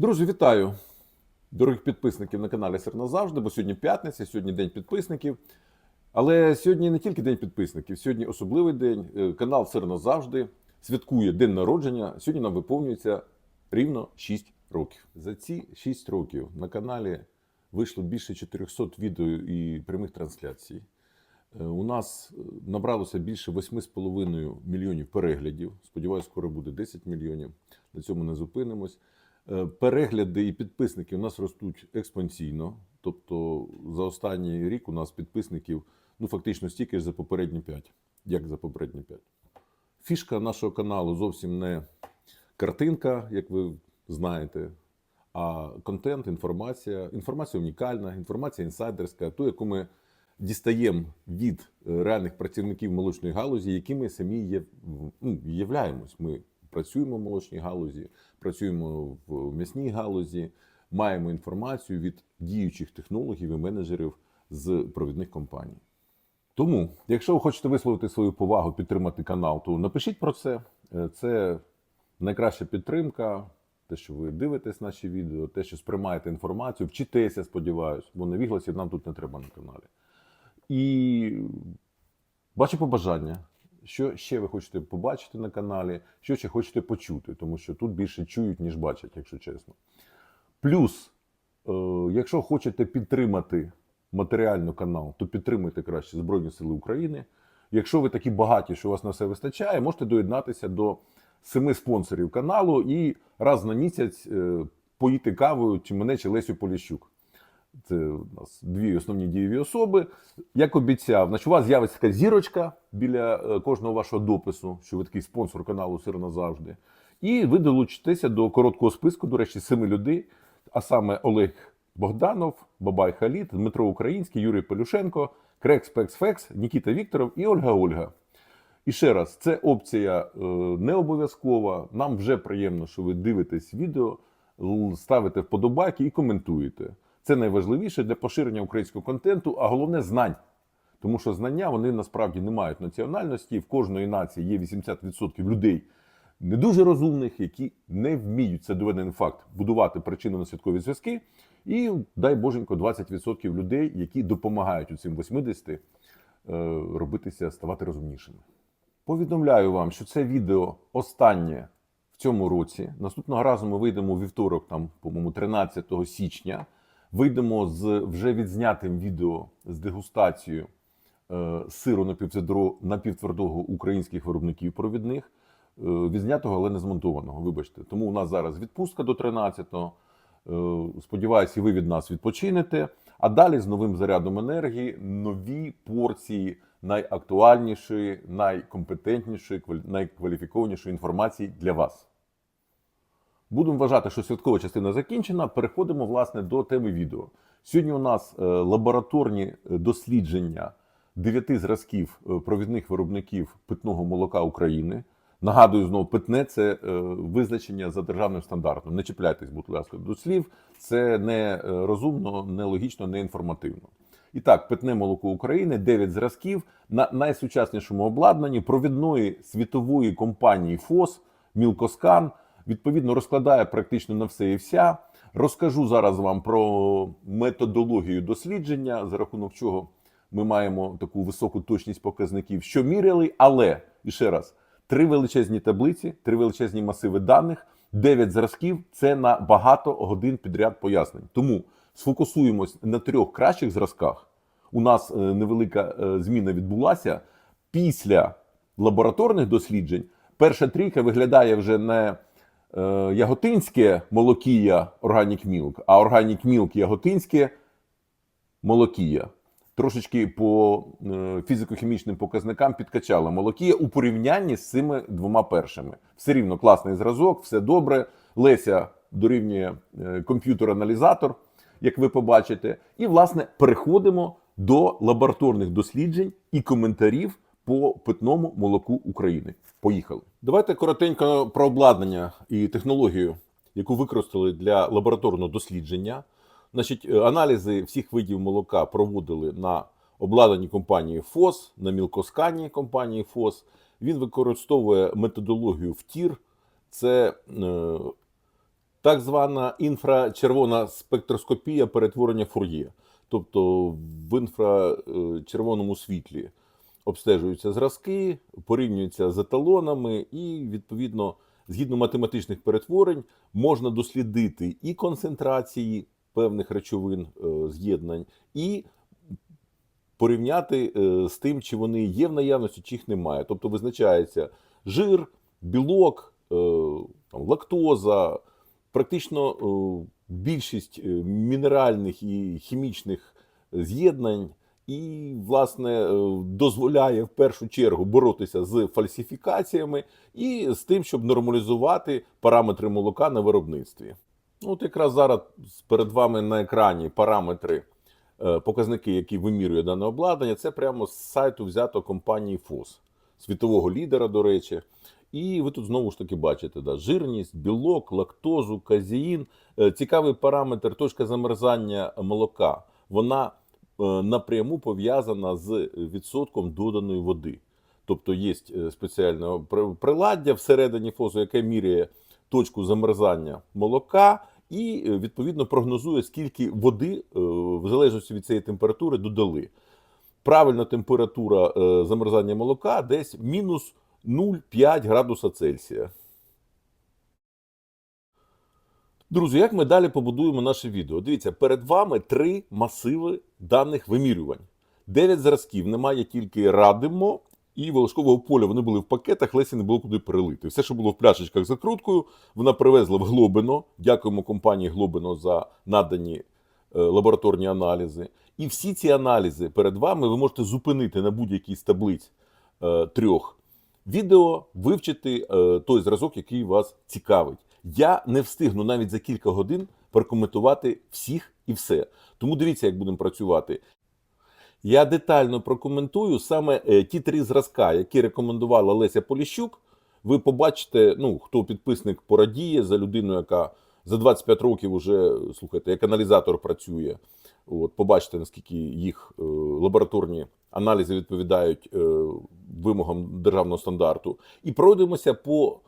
Друзі, вітаю дорогих підписників на каналі Сир назавжди, бо сьогодні п'ятниця, сьогодні день підписників. Але сьогодні не тільки день підписників, сьогодні особливий день. Е, Канал Сир назавжди святкує день народження. Сьогодні нам виповнюється рівно 6 років. За ці 6 років на каналі вийшло більше 400 відео і прямих трансляцій. Е, У нас е, набралося більше 8,5 мільйонів переглядів. Сподіваюсь, скоро буде 10 мільйонів. На цьому не зупинимось. Е, Перегляди і підписники у нас ростуть експонційно. Тобто за останній рік у нас підписників ну фактично стільки ж за попередні 5, як за попередні 5. Фішка нашого каналу зовсім не картинка, як ви знаєте, а контент, інформація. Інформація унікальна, інформація інсайдерська, ту, яку ми дістаємо від е, реальних працівників молочної галузі, якими самі є, ну, являємось. Ми працюємо в молочній галузі, працюємо в м'ясній галузі, маємо інформацію від діючих технологів і менеджерів з провідних компаній. Тому, якщо ви хочете висловити свою повагу, підтримати канал, то напишіть про це. Е, Це найкраща підтримка. Те, що ви дивитесь наші відео, те, що сприймаєте інформацію, вчитеся, сподіваюсь, бо невігласів нам тут не треба на каналі. І бачу побажання, що ще ви хочете побачити на каналі, що ще хочете почути, тому що тут більше чують, ніж бачать, якщо чесно. Плюс, е, якщо хочете підтримати матеріально канал, то підтримуйте краще Збройні Сили України. Якщо ви такі багаті, що у вас на все вистачає, можете доєднатися до семи спонсорів каналу і раз на місяць е, поїти кавою чи мене, чи Лесю Поліщук. Це у нас дві основні дієві особи. Як обіцяв, значить, у вас з'явиться така зірочка біля е, кожного вашого допису, що ви такий спонсор каналу Сир назавжди. І ви долучитеся до короткого списку, до речі, семи людей, а саме Олег Богданов, Бабай Халіт, Дмитро Український, Юрій Полюшенко, Крекс Пекс Фекс, Нікіта Вікторов і Ольга Ольга. І ще раз, це опція е, не обов'язкова. Нам вже приємно, що ви дивитесь відео, ставите вподобайки і коментуєте. Це найважливіше для поширення українського контенту, а головне знань. Тому що знання вони насправді не мають національності. В кожної нації є 80% людей не дуже розумних, які не вміють це доведений факт будувати причинно-наслідкові зв'язки. І дай боженько 20% людей, які допомагають у цим 80 е, робитися, ставати розумнішими. Повідомляю вам, що це відео останнє в цьому році. Наступного разу ми вийдемо у вівторок, там, по-моєму, 13 січня. Вийдемо з вже відзнятим відео з дегустацією е, сиру напівтвердого, українських виробників провідних, е, відзнятого, але не змонтованого. Вибачте. Тому у нас зараз відпустка до 13-го. Е, Сподіваюся, ви від нас відпочинете. А далі з новим зарядом енергії нові порції найактуальнішої, найкомпетентнішої, квалі- найкваліфікованішої інформації для вас. Будемо вважати, що святкова частина закінчена. Переходимо власне до теми відео. Сьогодні у нас е, лабораторні е, дослідження дев'яти зразків е, провідних виробників питного молока України. Нагадую знову, питне це визначення за державним стандартом. Не чіпляйтесь, будь ласка, до слів. Це не розумно, не логічно, не інформативно. І так, питне молоко України, 9 зразків на найсучаснішому обладнанні провідної світової компанії ФОС Мілкоскан. Відповідно, розкладає практично на все і вся. Розкажу зараз вам про методологію дослідження, за рахунок чого ми маємо таку високу точність показників, що міряли, але і ще раз, три величезні таблиці, три величезні масиви даних, 9 зразків це на багато годин підряд пояснень. Тому сфокусуємось на трьох кращих зразках. У нас е, невелика е, зміна відбулася після лабораторних досліджень. Перша трійка виглядає вже не яготинське молокія Organic Milk, а Organic Milk яготинське молокія. Трошечки по е, фізико-хімічним показникам підкачала молокія у порівнянні з цими двома першими. Все рівно класний зразок, все добре. Леся дорівнює е, комп'ютер-аналізатор, як ви побачите. І, власне, переходимо до лабораторних досліджень і коментарів по питному молоку України. Поїхали. Давайте коротенько про обладнання і технологію, яку використали для лабораторного дослідження. Значить, е, аналізи всіх видів молока проводили на обладнанні компанії ФОС, на мілкоскані компанії ФОС. Він використовує методологію ВТІР. Це е, так звана інфрачервона спектроскопія перетворення фур'є. Тобто в інфрачервоному світлі обстежуються зразки, порівнюються з еталонами, і відповідно, згідно математичних перетворень, можна дослідити і концентрації певних речовин е, з'єднань, і порівняти е, з тим, чи вони є в наявності, чи їх немає. Тобто визначається жир, білок, е, лактоза, практично більшість мінеральних і хімічних з'єднань. І, власне, е, дозволяє в першу чергу боротися з фальсифікаціями і з тим, щоб нормалізувати параметри молока на виробництві. Ну, От якраз зараз перед вами на екрані параметри, е, показники, які вимірює дане обладнання, це прямо з сайту взято компанії ФОС, світового лідера, до речі. І ви тут знову ж таки бачите да, жирність, білок, лактозу, казеїн. Е, Цікавий параметр, точка замерзання молока. Вона напряму пов'язана з відсотком доданої води. Тобто є е, спеціальне приладдя всередині фозу, яке міряє точку замерзання молока і е, відповідно прогнозує, скільки води е, в залежності від цієї температури додали. Правильна температура е, замерзання молока десь мінус 0,5 градуса Цельсія. Друзі, як ми далі побудуємо наше відео? Дивіться, перед вами три масиви даних вимірювань. Дев'ять зразків, немає тільки радимо і волошкового поля. Вони були в пакетах, Лесі не було куди перелити. Все, що було в пляшечках з закруткою, вона привезла в Глобино. Дякуємо компанії Глобино за надані е, лабораторні аналізи. І всі ці аналізи перед вами ви можете зупинити на будь-якій з таблиць е, трьох відео, вивчити е, той зразок, який вас цікавить. Я не встигну навіть за кілька годин прокоментувати всіх і все. Тому дивіться, як будемо працювати. Я детально прокоментую саме е, ті три зразка, які рекомендувала Леся Поліщук. Ви побачите, ну хто підписник порадіє за людину, яка за 25 років уже слухайте, як аналізатор працює. От, побачите, наскільки їх е, лабораторні аналізи відповідають е, вимогам державного стандарту. І пройдемося по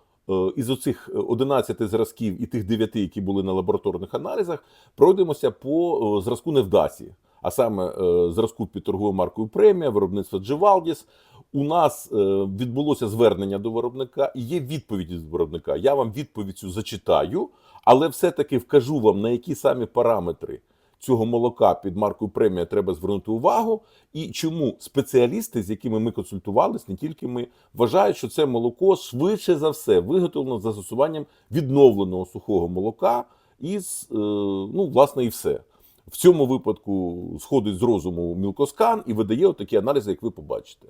із оцих 11 зразків і тих 9, які були на лабораторних аналізах, пройдемося по е, зразку невдасі, а саме е, зразку під торговою маркою премія, виробництва Джевалдіс. У нас е, відбулося звернення до виробника і є відповідь від виробника. Я вам відповідь цю зачитаю, але все-таки вкажу вам, на які самі параметри цього молока під маркою премія треба звернути увагу, і чому спеціалісти, з якими ми консультувалися, не тільки ми, вважають, що це молоко швидше за все виготовлено з застосуванням відновленого сухого молока, із е, ну, власне, і все. В цьому випадку сходить з розуму мілкоскан і видає отакі аналізи, як ви побачите.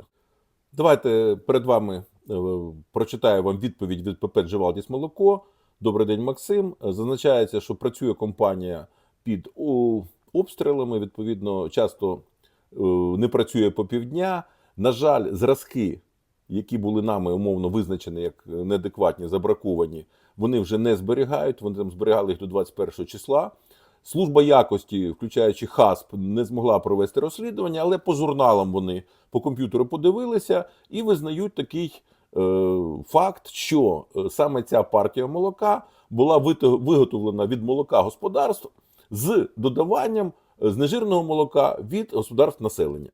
Давайте перед вами е, прочитаю вам відповідь від ПП Джевалдіс Молоко. Добрий день, Максим. Е, Зазначається, що працює компанія під обстрілами. Відповідно, часто е, не працює по півдня. На жаль, зразки, які були нами умовно визначені як неадекватні, забраковані, вони вже не зберігають. Вони там зберігали їх до 21 числа. Служба якості, включаючи ХАСП, не змогла провести розслідування, але по журналам вони по комп'ютеру подивилися і визнають такий е, факт, що е, саме ця партія молока була виготовлена від молока господарств з додаванням е, знежирного молока від господарств населення.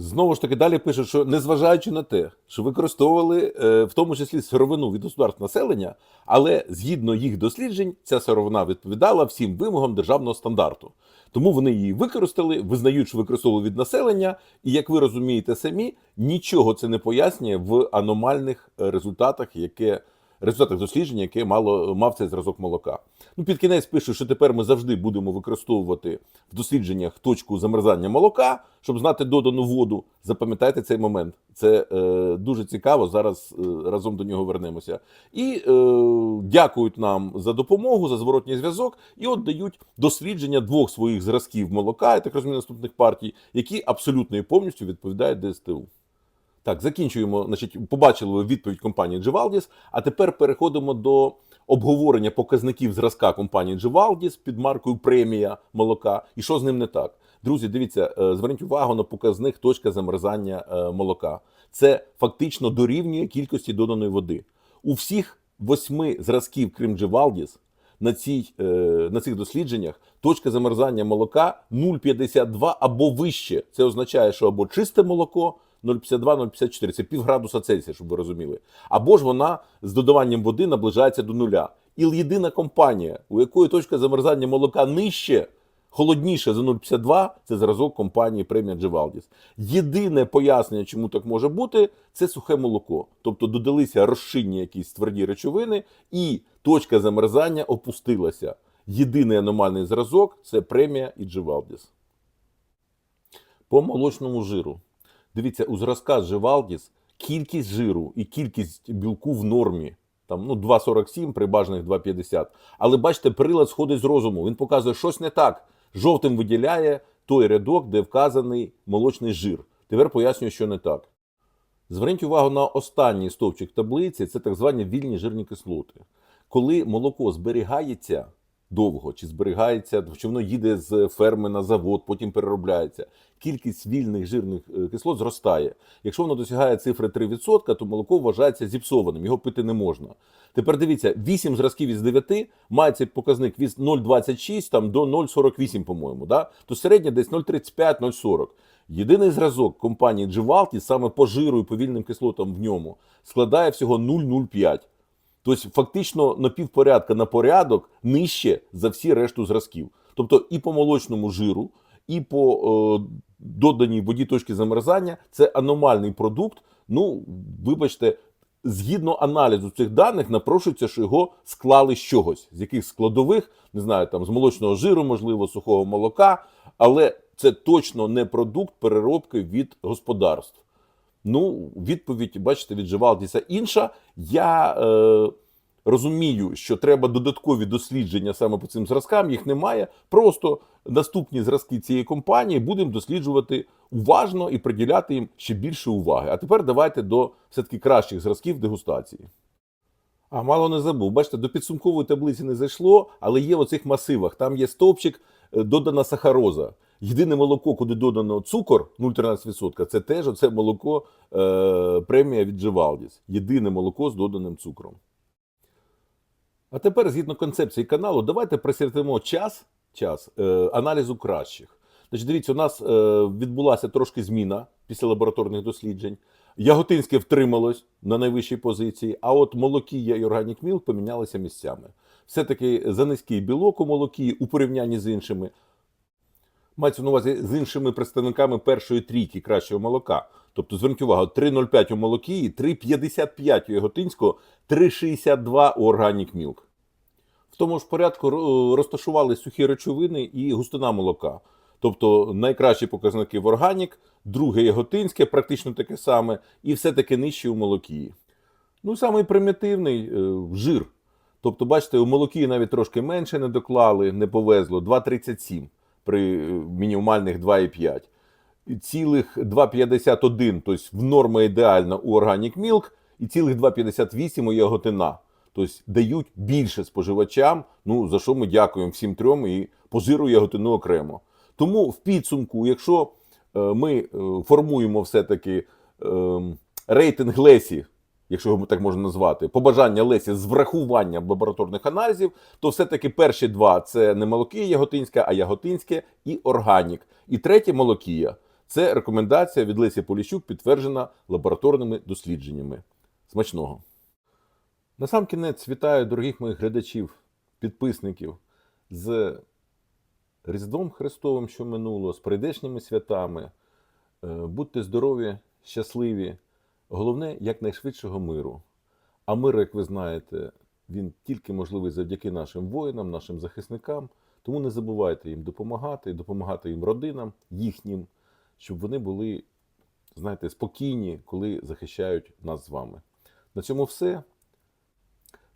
Знову ж таки, далі пишуть, що незважаючи на те, що використовували е, в тому числі сировину від господарств населення, але згідно їх досліджень, ця сировина відповідала всім вимогам державного стандарту. Тому вони її використали, визнають, що використовували від населення, і як ви розумієте самі, нічого це не пояснює в аномальних е, результатах, яке результатах дослідження, яке мало мав цей зразок молока. Ну, під кінець пишу, що тепер ми завжди будемо використовувати в дослідженнях точку замерзання молока, щоб знати додану воду. Запам'ятайте цей момент. Це е, дуже цікаво. Зараз е, разом до нього вернемося. І е, дякують нам за допомогу, за зворотній зв'язок, і от дають дослідження двох своїх зразків молока, я так розумію, наступних партій, які абсолютно і повністю відповідають ДСТУ. Так, закінчуємо. Значить, побачили відповідь компанії Джевалдіс. А тепер переходимо до обговорення показників зразка компанії Джевалдіс під маркою премія молока. І що з ним не так? Друзі, дивіться, е, зверніть увагу на показник точка замерзання е, молока. Це фактично дорівнює кількості доданої води. У всіх восьми зразків Кримджевалдіс на, цій, е, на цих дослідженнях точка замерзання молока 0,52 або вище. Це означає, що або чисте молоко 0,52-0,54, це пів градуса Цельсія, щоб ви розуміли. Або ж вона з додаванням води наближається до нуля. І єдина компанія, у якої точка замерзання молока нижче, холодніше за 0,52, це зразок компанії премія Джевалдіс. Єдине пояснення, чому так може бути, це сухе молоко. Тобто додалися розчинні якісь тверді речовини, і точка замерзання опустилася. Єдиний аномальний зразок це премія і Джевалдіс. По молочному жиру. Дивіться, у зразка Джевалдіс кількість жиру і кількість білку в нормі. Там ну 2,47 при бажаних 2,50. Але бачите, прилад сходить з розуму. Він показує, щось не так. Жовтим виділяє той рядок, де вказаний молочний жир. Тепер пояснюю, що не так. Зверніть увагу на останній стовпчик таблиці, це так звані вільні жирні кислоти. Коли молоко зберігається довго, чи зберігається, чи воно їде з ферми на завод, потім переробляється, кількість вільних жирних е, кислот зростає. Якщо воно досягає цифри 3%, то молоко вважається зіпсованим, його пити не можна. Тепер дивіться, 8 зразків із 9 має цей показник від 0,26 там, до 0,48, по-моєму. Да? То середнє десь 0,35-0,40. Єдиний зразок компанії Дживалті саме по жиру і по вільним кислотам в ньому складає всього 0,05. Тобто, фактично на півпорядка на порядок нижче за всі решту зразків. Тобто і по молочному жиру, і по е, доданій воді точки замерзання це аномальний продукт. Ну, вибачте, згідно аналізу цих даних, напрошується, що його склали з чогось, з яких складових, не знаю, там з молочного жиру, можливо, сухого молока, але це точно не продукт переробки від господарств. Ну, відповідь, бачите, від Джевалдіса інша. Я е, розумію, що треба додаткові дослідження саме по цим зразкам, їх немає. Просто наступні зразки цієї компанії будемо досліджувати уважно і приділяти їм ще більше уваги. А тепер давайте до все-таки кращих зразків дегустації. А мало не забув. Бачите, до підсумкової таблиці не зайшло, але є в оцих масивах. Там є стовпчик, е, додана сахароза. Єдине молоко, куди додано цукор 0,13%, це теж оце молоко е, премія від Джевалдіс. Єдине молоко з доданим цукром. А тепер, згідно концепції каналу, давайте присвятимо час, час е, аналізу кращих. Значить, дивіться, у нас е, відбулася трошки зміна після лабораторних досліджень. Яготинське втрималось на найвищій позиції, а от молокія і органік мілк помінялися місцями. Все-таки за низький білок у молокі у порівнянні з іншими. Мається на увазі з іншими представниками першої трійки кращого молока. Тобто, зверніть увагу, 3,05 у молокії, 3,55 у Яготинського, 3,62 у Organic Milk. В тому ж порядку розташували сухі речовини і густина молока. Тобто найкращі показники в органік, друге яготинське, практично таке саме, і все таки нижче у молокії. Ну, самий примітивний е, жир. Тобто, бачите, у молокі навіть трошки менше не доклали, не повезло 2,37 при е, мінімальних 2,5. Цілих 2,51, тобто в норма ідеальна у Organic Milk, і цілих 2,58 у яготина. Тобто дають більше споживачам, ну за що ми дякуємо всім трьом і по жиру яготину окремо. Тому в підсумку, якщо е, ми е, формуємо все-таки е, рейтинг Лесі, якщо його так можна назвати, побажання Лесі з врахуванням лабораторних аналізів, то все-таки перші два це не молокія яготинська, а яготинське і органік. І третє молокія це рекомендація від Лесі Поліщук, підтверджена лабораторними дослідженнями. Смачного! Насамкінець вітаю дорогих моїх глядачів, підписників з Різдвом Христовим, що минуло, з прийдешніми святами. Е, Будьте здорові, щасливі. Головне, якнайшвидшого миру. А мир, як ви знаєте, він тільки можливий завдяки нашим воїнам, нашим захисникам. Тому не забувайте їм допомагати, допомагати їм родинам, їхнім, щоб вони були, знаєте, спокійні, коли захищають нас з вами. На цьому все.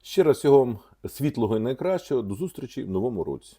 Ще раз всього вам світлого і найкращого. До зустрічі в новому році.